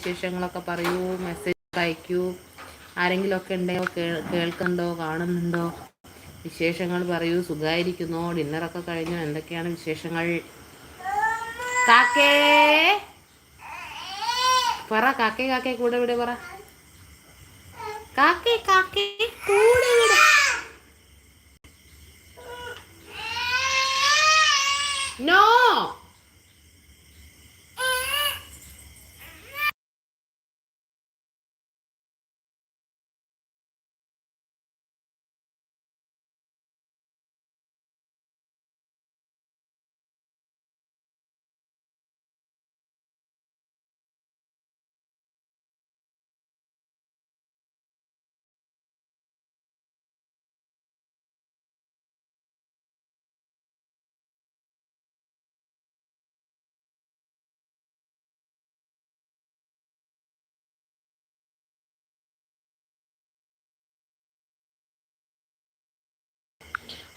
വിശേഷങ്ങളൊക്കെ പറയൂ മെസ്സേജ് അയക്കൂ. ആരെങ്കിലുമൊക്കെ ഉണ്ടോ കേൾക്കുന്നുണ്ടോ കാണുന്നുണ്ടോ? വിശേഷങ്ങൾ പറയൂ സുഖമായിരിക്കുന്നോ ഡിന്നറൊക്കെ കഴിഞ്ഞോ? എന്തൊക്കെയാണ് വിശേഷങ്ങൾ? കാക്കേ! പറ കാക്കേ കാക്കേ കൂടെ ഇവിടെ പറ? കാക്കേ കാക്കേ കൂടെ ഇവിടെ no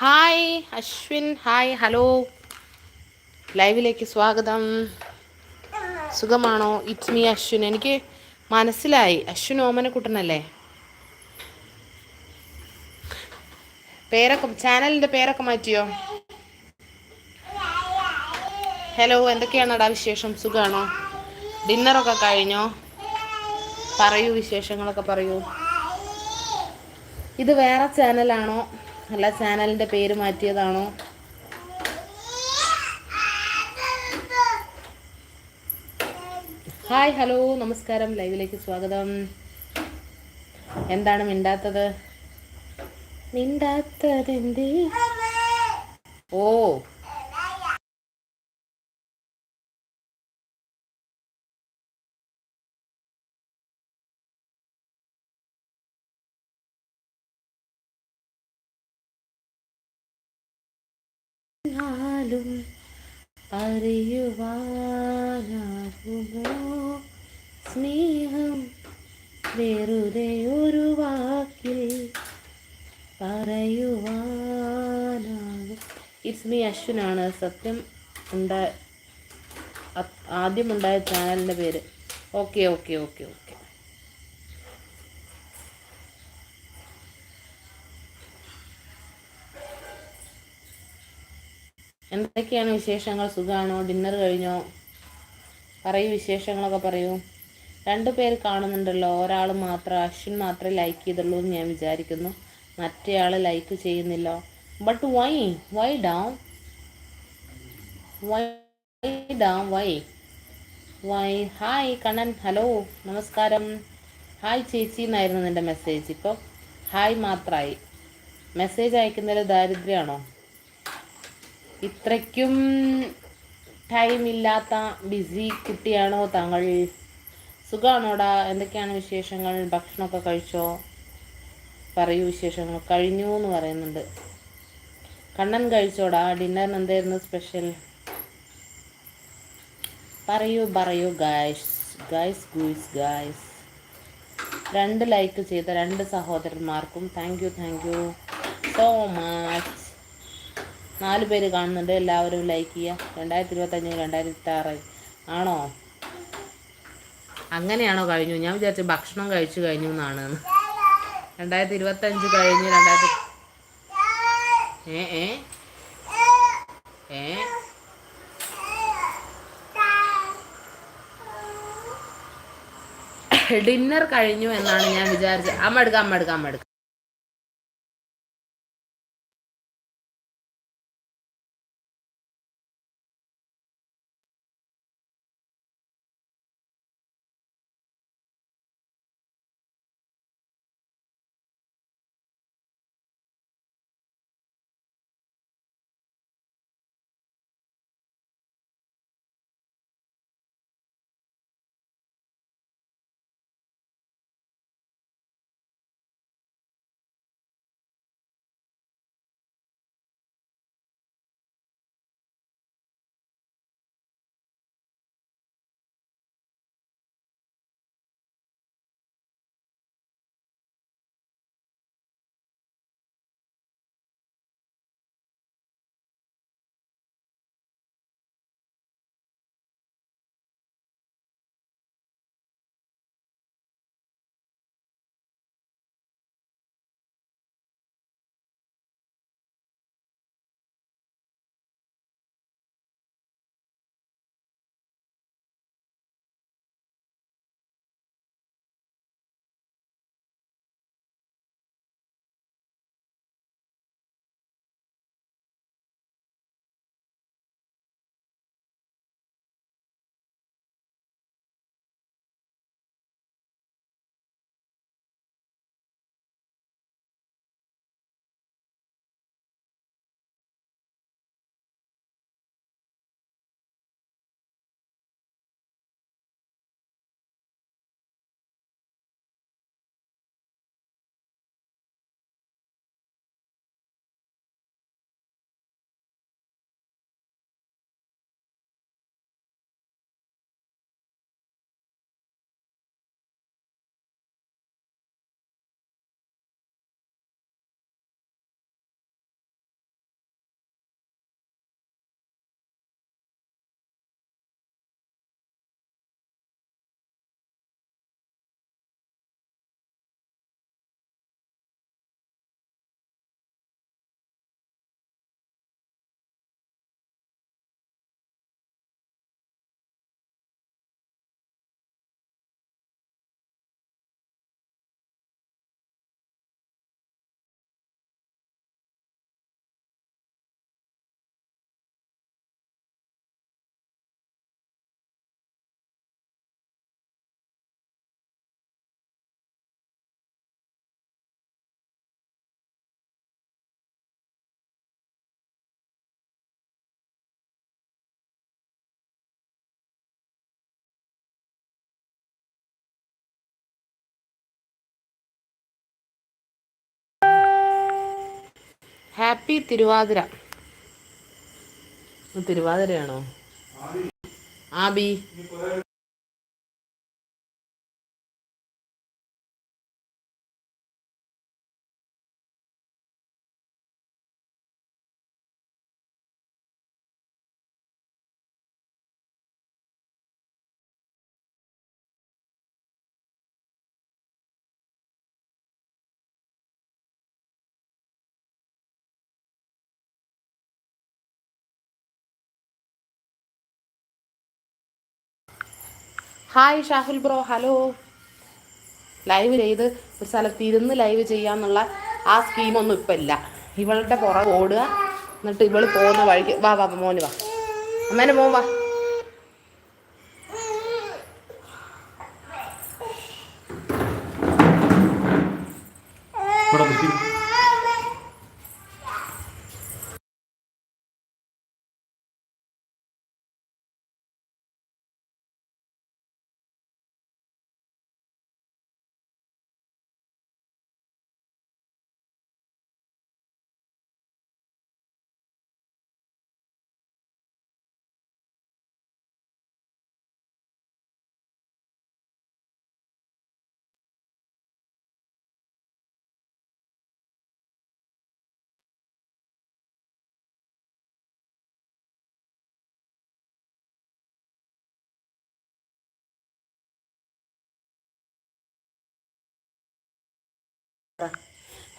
hi Ashwin. Hi hello. ലൈവിലേക്ക് സ്വാഗതം. സുഖമാണോ? It's me Ashwin. എനിക്ക് മനസ്സിലായി. അശ്വിൻ ഓമനക്കുട്ടനല്ലേ പേരൊക്കെ ചാനലിന്റെ പേരൊക്കെ മാറ്റിയോ? ഹലോ എന്തൊക്കെയാണടാ വിശേഷം? സുഖമാണോ ഡിന്നറൊക്കെ കഴിഞ്ഞോ? പറയൂ വിശേഷങ്ങളൊക്കെ പറയൂ. ഇത് വേറെ ചാനലാണോ അല്ല ചാനലിന്റെ പേര് മാറ്റിയതാണോ? ഹായ് ഹലോ നമസ്കാരം. ലൈവിലേക്ക് സ്വാഗതം. എന്താണ് മിണ്ടാത്തത്? മിണ്ടാത്തതെന്തേ? ഓ അറിയുവാനാകുമോ? സ്നേഹം വെറുതെ ഒരു വാക്കിൽ പറയുവാനാകും. ഇറ്റ്സ് മീ അശ്വിനാണ് സത്യം ഉണ്ടാ ആദ്യമുണ്ടായ ചാനലിന്റെ പേര്. ഓക്കെ ഓക്കെ ഓക്കെ ഓക്കെ എന്തൊക്കെയാണ് വിശേഷങ്ങൾ? സുഖമാണോ ഡിന്നർ കഴിഞ്ഞോ? പറയൂ വിശേഷങ്ങളൊക്കെ പറയൂ. രണ്ടു പേര് കാണുന്നുണ്ടല്ലോ. ഒരാൾ മാത്രം അശ്വിൻ മാത്രമേ ലൈക്ക് ചെയ്തുള്ളൂ എന്ന് ഞാൻ വിചാരിക്കുന്നു. മറ്റേ മറ്റേയാൾ ലൈക്ക് ചെയ്യുന്നില്ല. But why why down why down why why hi Kannan hello നമസ്കാരം. ഹായ് ചേച്ചി എന്നായിരുന്നു നിന്റെ മെസ്സേജ് ഇപ്പോൾ ഹായ് മാത്രമായി മെസ്സേജ് അയക്കുന്നതിൽ ദാരിദ്ര്യമാണോ? ഇത്രയ്ക്കും ടൈമില്ലാത്ത ബിസി കുട്ടിയാണോ താങ്കൾ? സുഖമാണോടാ എന്തൊക്കെയാണ് വിശേഷങ്ങൾ? ഭക്ഷണമൊക്കെ കഴിച്ചോ? പറയൂ വിശേഷങ്ങൾ. കഴിഞ്ഞു എന്ന് പറയുന്നുണ്ട്. കണ്ണൻ കഴിച്ചോടാ? ഡിന്നറിന് എന്തായിരുന്നു സ്പെഷ്യൽ? പറയൂ പറയൂ ഗായ്സ്. Guys guys guys. രണ്ട് ലൈക്ക് ചെയ്ത രണ്ട് സഹോദരന്മാർക്കും thank you thank you so much. നാല് പേര് കാണുന്നുണ്ട്. എല്ലാവരും ലൈക്ക് ചെയ്യുക. രണ്ടായിരത്തി ഇരുപത്തഞ്ച് രണ്ടായിരത്തി ആറ് ആണോ? അങ്ങനെയാണോ കഴിഞ്ഞു? ഞാൻ വിചാരിച്ചു ഭക്ഷണം കഴിച്ചു കഴിഞ്ഞു എന്നാണ്. രണ്ടായിരത്തി ഇരുപത്തഞ്ച് കഴിഞ്ഞ്. രണ്ടായിരത്തി ഏ ഏ? ഏ? ഡിന്നർ കഴിഞ്ഞു എന്നാണ് ഞാൻ വിചാരിച്ചത്. അമ്മ എടുക്കാം അമ്മ എടുക്കാം അമ്മ എടുക്കാം. Happy Thiruvathira. തിരുവാതിരയാണോ? Abi. Hi Shahul bro hello. Live ചെയ്ത് ഒരു സ്ഥലത്ത് ഇരുന്ന് ലൈവ് ചെയ്യാന്നുള്ള ആ സ്കീമൊന്നും ഇപ്പം ഇല്ല ഇവളുടെ പുറകെ ഓടുക എന്നിട്ട് ഇവൾ പോകുന്ന വഴിക്ക് വാ വാ മോന് വാ. അമ്മേനെ മോൻ വാ ഇവിടെ നിൽക്കും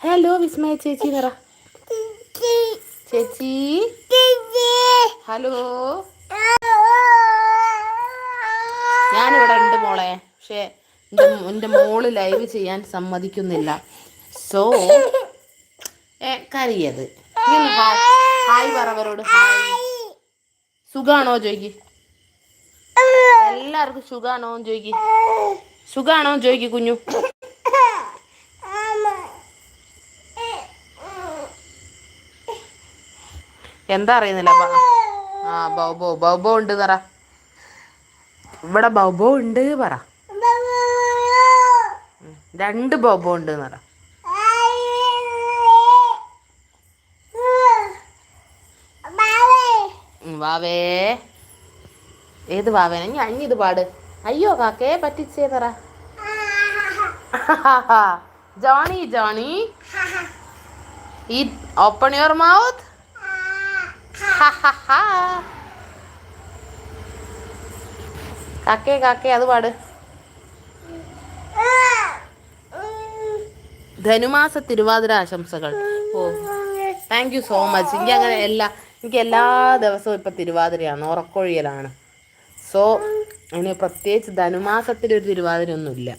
ഹലോ വിസ്മയ ചേച്ചി നിറ ചേച്ചി. ഹലോ ഞാനിവിടെ ഉണ്ട് മോളെ. പക്ഷേ എന്റെ എന്റെ മോൾ ലൈവ് ചെയ്യാൻ സമ്മതിക്കുന്നില്ല. സോ ഏ കരയത് ഹായ് പറവരോട് ഹായ് സുഖാണോ ചോയ്ക്ക് എല്ലാവർക്കും സുഖാണോ ചോയ്ക്ക് സുഖാണോ ചോയ്ക്ക് കുഞ്ഞു? എന്താ അറിയുന്നില്ല ബ- ആ ബൗബോ ബൗബോ ഉണ്ട് പറ. ഇവിടെ ബൗബോ ഉണ്ട് പറ. രണ്ട് ബൗബോ ഉണ്ട് പറ. വാവേ. ഏത് വാവേന? ഞാൻ ഇത് പാട്. അയ്യോ കാക്കേ പറ്റിച്ചേ പറ. Johnny Johnny. ഈ ഓപ്പൺ യുവർ മൗത്ത് കാക്കേ കാക്കേ അത് പാട്. ധനുമാസ തിരുവാതിര ആശംസകൾ. Oh thank you so much എനിക്ക് അങ്ങനെ എല്ലാ എനിക്ക് എല്ലാ ദിവസവും ഇപ്പം തിരുവാതിരയാണ് ഉറക്കൊഴിയലാണ് സോ അതിന് പ്രത്യേകിച്ച് ധനുമാസത്തിലൊരു തിരുവാതിര ഒന്നുമില്ല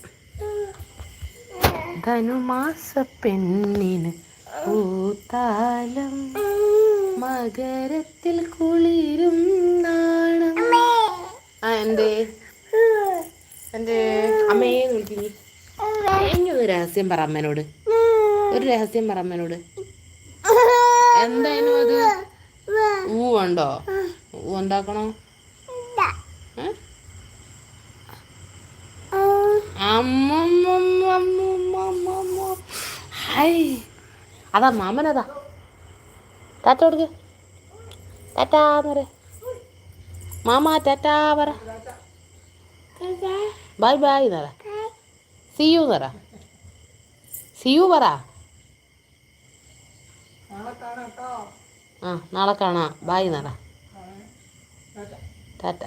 ധനുമാസ പെണ്ണിന് പൂത്താലം മകരത്തിൽ കുളിരും നാണം. ആ എന്തേ? എന്റെ അമ്മയെ വിളിക്കുന്നു ഒരു രഹസ്യം പറ അമ്മേനോട്. ഒരു രഹസ്യം പറ അമ്മേനോട്. എന്തായാലും അത്? ഊ ഉണ്ടോ? ഊ ഉണ്ടാക്കണോ? അമ്മ അതാ മാമനതാ ടാറ്റ കൊടുക്ക്. ടാറ്റാന്ന് പറ. മാമ ടാറ്റാ പറ. ബൈ ബൈ എന്നറ സി യു എന്നറ സി യു പറ. ആ നാളെ കാണാം. ബൈ എന്നറ ടാറ്റ.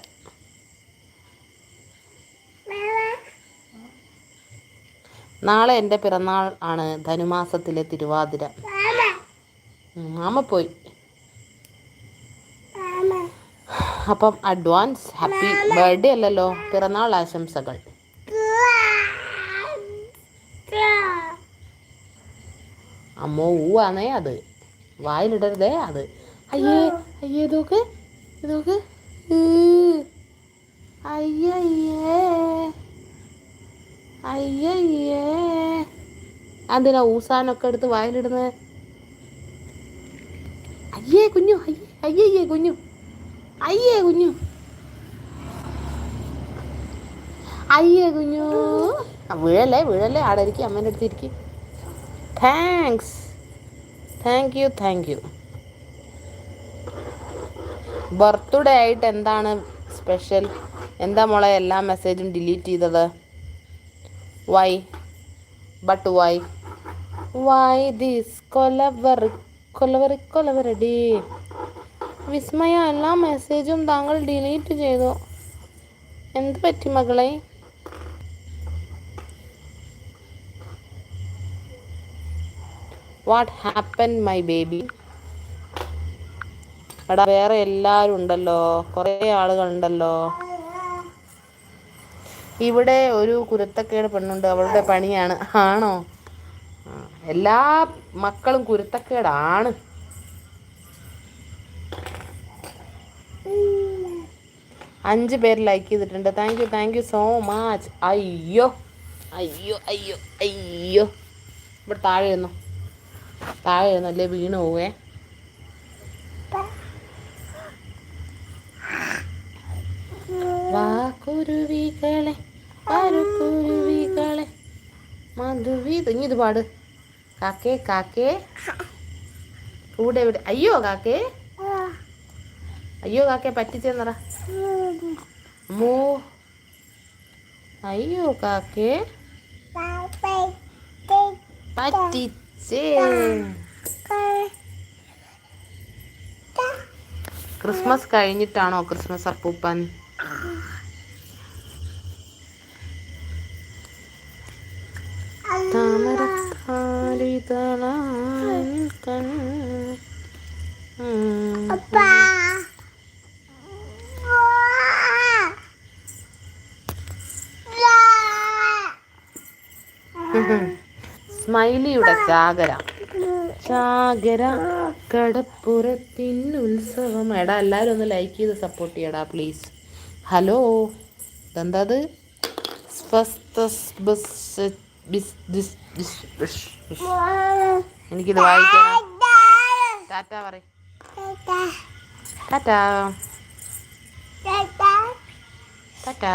നാളെ എന്റെ പിറന്നാൾ ആണ് ധനുമാസത്തിലെ തിരുവാതിര. മാമ പോയി. അപ്പം അഡ്വാൻസ് ഹാപ്പി ബർത്ത്ഡേ അല്ലല്ലോ. പിറന്നാൾ ആശംസകൾ. അമ്മോ ഊവാണേ അത്. വായിലിടരുതേ അത്. അയ്യേ അയ്യേ ഇതൊക്കെ ഇതൊക്കെ അയ്യേ അയ്യേ അതിനാ ഊസാനൊക്കെ എടുത്ത് വായിലിടുന്നത് അയ്യേ കുഞ്ഞു. അയ്യേ കുഞ്ഞു. അയ്യേ കുഞ്ഞു. അയ്യേ കുഞ്ഞു. വീഴല്ലേ വീഴല്ലേ? ആടെ ഇരിക്കും അമ്മേന്റെ അടുത്ത് thanks thank you thank you birthday ആയിട്ട് എന്താണ് സ്പെഷ്യൽ എന്താ മോളെ എല്ലാ മെസ്സേജും ഡിലീറ്റ് ചെയ്തത്? Why but why why this kolaveri kolaveri കൊലവരടി. Vismaya എല്ലാ മെസ്സേജും താങ്കൾ ഡിലീറ്റ് ചെയ്തു. എന്ത് പറ്റി മകളെ? വാട്ട് ഹാപ്പൻ മൈ ബേബി എടാ വേറെ എല്ലാവരും ഉണ്ടല്ലോ. കുറേ ആളുകളുണ്ടല്ലോ. ഇവിടെ ഒരു കുരുത്തക്കേട് പെണ്ണുണ്ട്. അവളുടെ പണിയാണ്. ആണോ? എല്ലാ മക്കളും കുരുത്തക്കേടാണ്. അഞ്ച് പേര് ലൈക്ക് ചെയ്തിട്ടുണ്ട്. Thank you thank you so much അയ്യോ അയ്യോ അയ്യോ അയ്യോ. ഇവിടെ താഴെ ഇരുന്നു. താഴെ ഇരുന്നു അല്ലേ വീണ് പോവേ. വാ കുരുവികളെ കുരുവികളെ മധുവി ഇത് പാട്. കാക്കേ കാക്കേ. കൂടെ എവിടെ അയ്യോ കാക്കേ. അയ്യോ കാക്കേ പറ്റിച്ചെന്നറ. മൂ അയ്യോ കാക്കേ. പറ്റിച്ചേ. ക്രിസ്മസ് കഴിഞ്ഞിട്ടാണോ ക്രിസ്മസ് അപ്പൂപ്പൻ? താമര. സ്മൈലിയുടെ ചാകര. ചാകര കടപ്പുറത്തിനുത്സവം എടാ എല്ലാവരും ഒന്ന് ലൈക്ക് ചെയ്ത് സപ്പോർട്ട് ചെയ്യടാ പ്ലീസ് ഹലോ ഇതെന്താത് അത്? ബസ് ബിസ് ബിസ് ദിസ് ബിഷ് ബിഷ്. എനിക്കിത് വായിക്കണം ടാറ്റ പറ ടാറ്റ ടാറ്റ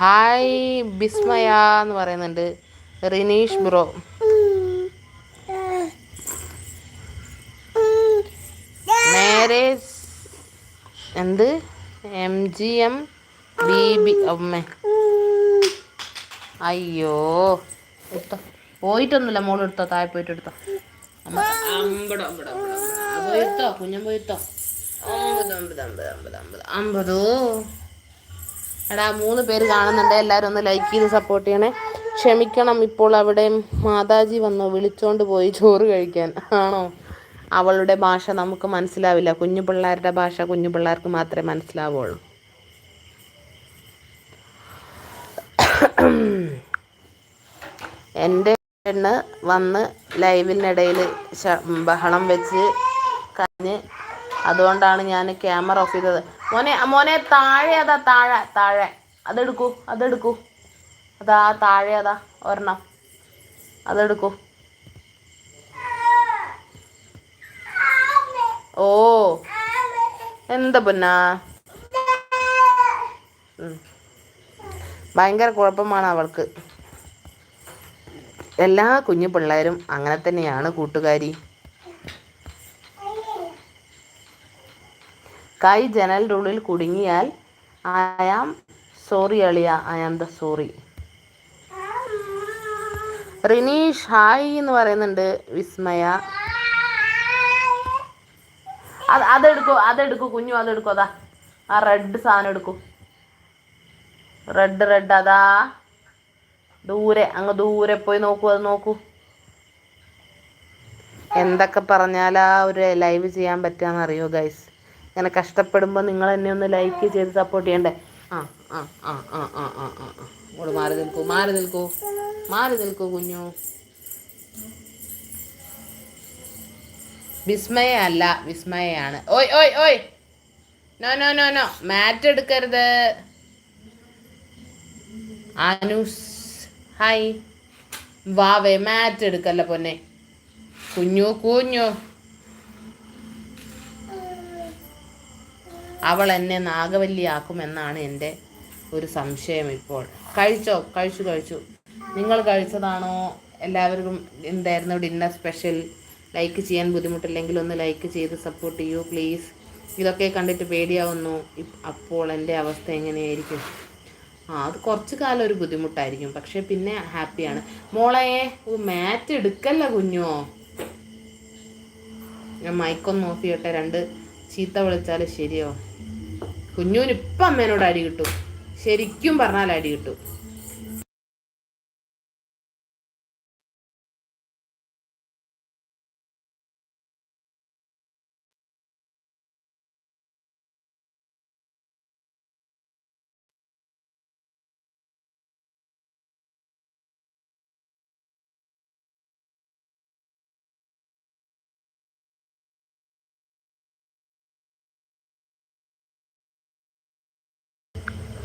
ഹായ് ബിസ്മയ എന്ന് പറയുന്നുണ്ട്. റിനീഷ് ബ്രോ നേരെ എന്ത്? M G M B B അമ്മ. അയ്യോ. എടുത്തോ. പോയിട്ടൊന്നുമില്ല. മോൾ എടുത്തോ. താഴെ പോയിട്ട് എടുത്തോ. അമ്മ. അമ്പടോ അമ്പടോ അമ്പടോ അമ്പടോ. ആ, പോയിട്ടോ കുഞ്ഞൻ പോയിട്ടോ അമ്പതോ എടാ മൂന്ന് പേര് കാണുന്നുണ്ട്. എല്ലാവരും ഒന്ന് ലൈക്ക് ചെയ്ത് സപ്പോർട്ട് ചെയ്യണേ. ക്ഷമിക്കണം. ഇപ്പോൾ അവിടെ മാതാജി വന്നു. വിളിച്ചോണ്ട് പോയി ചോറ് കഴിക്കാൻ. ആണോ? അവളുടെ ഭാഷ നമുക്ക് മനസ്സിലാവില്ല. കുഞ്ഞു പിള്ളേരുടെ ഭാഷ കുഞ്ഞു പിള്ളേർക്ക് മാത്രമേ മനസ്സിലാവുള്ളൂ. എന്റെ പെണ്ണ് വന്ന് ലൈവിനിടയിൽ ബഹളം വെച്ച് കഞ്ഞ് അതുകൊണ്ടാണ് ഞാൻ ക്യാമറ ഓഫ് ചെയ്തത്. മോനെ മോനെ താഴെ അതാ താഴെ താഴെ. അതെടുക്കൂ അതെടുക്കൂ. അതാ താഴെ അതാ ഒരെണ്ണം. അതെടുക്കൂ. ഓ എന്താ പൊന്നാ. ഭയങ്കര കുഴപ്പമാണ് അവൾക്ക്. എല്ലാ കുഞ്ഞു പിള്ളേരും അങ്ങനെ തന്നെയാണ് കൂട്ടുകാരി. കൈ ജനലിന്റെ ഉള്ളിൽ കുടുങ്ങിയാൽ ഐ ആം സോറി അളിയ I am the sorry. Rineesh hi എന്ന് പറയുന്നുണ്ട് വിസ്മയ. അത് അതെടുക്കൂ അതെടുക്കൂ കുഞ്ഞു അതെടുക്കൂ അതാ. ആ റെഡ് സാധനം എടുക്കൂ. റെഡ് റെഡ് അതാ. ദൂരെ അങ്ങ് ദൂരെ പോയി നോക്കൂ അത് നോക്കൂ. എന്തൊക്കെ പറഞ്ഞാലാ ഒരു ലൈവ് ചെയ്യാൻ പറ്റാന്ന് അറിയോ ഗൈസ് ഇങ്ങനെ കഷ്ടപ്പെടുമ്പോൾ നിങ്ങൾ എന്നെ ഒന്ന് ലൈക്ക് ചെയ്ത് സപ്പോർട്ട് ചെയ്യണ്ടേ? ആ ആ ആ ആ ആ ആ മാറി നിൽക്കൂ മാറി നിൽക്കൂ മാറി നിൽക്കൂ കുഞ്ഞു. വിസ്മയ അല്ല വിസ്മയാണ് ഓയ് ഓയ് ഓയ്. No no no no. Mat എടുക്കരുത്. അനുസ്. ഹായ്. വാവേ മാറ്റ് എടുക്കല്ല പൊന്നെ. കുഞ്ഞു കുഞ്ഞു. അവൾ എന്നെ നാഗവല്ലിയാക്കുമെന്നാണ് എന്റെ ഒരു സംശയം ഇപ്പോൾ. കഴിച്ചോ? കഴിച്ചു കഴിച്ചു. നിങ്ങൾ കഴിച്ചതാണോ? എല്ലാവർക്കും എന്തായിരുന്നു ഡിന്നർ സ്പെഷ്യൽ? ലൈക്ക് ചെയ്യാൻ ബുദ്ധിമുട്ടില്ലെങ്കിൽ ഒന്ന് ലൈക്ക് ചെയ്ത് സപ്പോർട്ട് ചെയ്യൂ പ്ലീസ്. ഇതൊക്കെ കണ്ടിട്ട് പേടിയാവുന്നു. അപ്പോൾ എന്റെ അവസ്ഥ എങ്ങനെയായിരിക്കും? ആ അത് കുറച്ച് കാലം ഒരു ബുദ്ധിമുട്ടായിരിക്കും. പക്ഷെ പിന്നെ ഹാപ്പിയാണ്. മോളെ മാറ്റ് എടുക്കല്ല കുഞ്ഞോ? ഞാൻ മൈക്കൊന്ന് ഓഫ് ചെയ്യട്ടെ. രണ്ട് ചീത്ത വിളിച്ചാൽ ശരിയോ? കുഞ്ഞൂന് ഇപ്പം അമ്മേനോട് അടി കിട്ടും. ശരിക്കും പറഞ്ഞാൽ അടി കിട്ടും.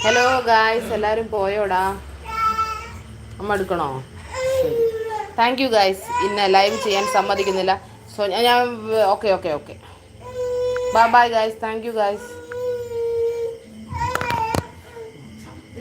ഹലോ ഗായ്സ് എല്ലാവരും പോയോടാ? അമ്മ എടുക്കണോ? താങ്ക് യു ഗായ്സ് ഇന്ന് ലൈവ് ചെയ്യാൻ സമ്മതിക്കുന്നില്ല. സോ ഞാൻ okay okay okay bye bye guys thank you guys